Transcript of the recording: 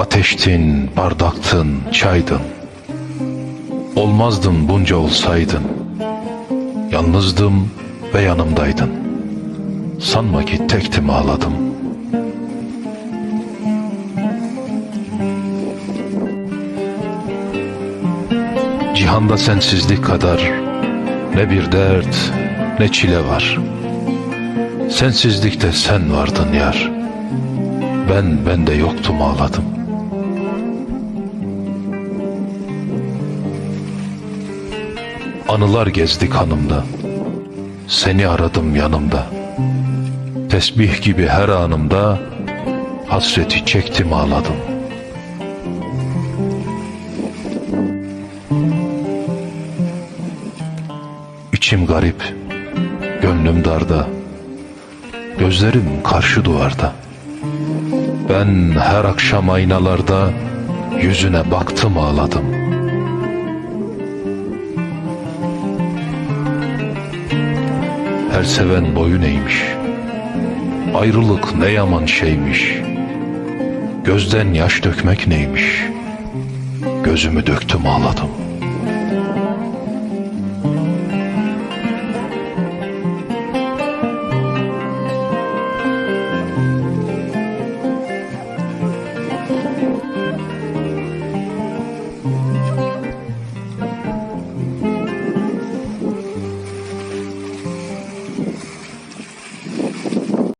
Ateştin, bardaktın, çaydın. Olmazdım bunca olsaydın. Yalnızdım ve yanımdaydın. Sanma ki tektim ağladım. Cihanda sensizlik kadar ne bir dert ne çile var. Sensizlikte sen vardın yar. Ben bende yoktum ağladım. Anılar gezdi kanımda. Seni aradım yanımda. Tesbih gibi her anımda hasreti çektim ağladım. İçim garip, gönlüm darda, gözlerim karşı duvarda. Ben her akşam aynalarda yüzüne baktım ağladım. Her seven boyun eğmiş. Ayrılık ne yaman şeymiş. Gözden yaş dökmek neymiş. Gözümü döktüm ağladım.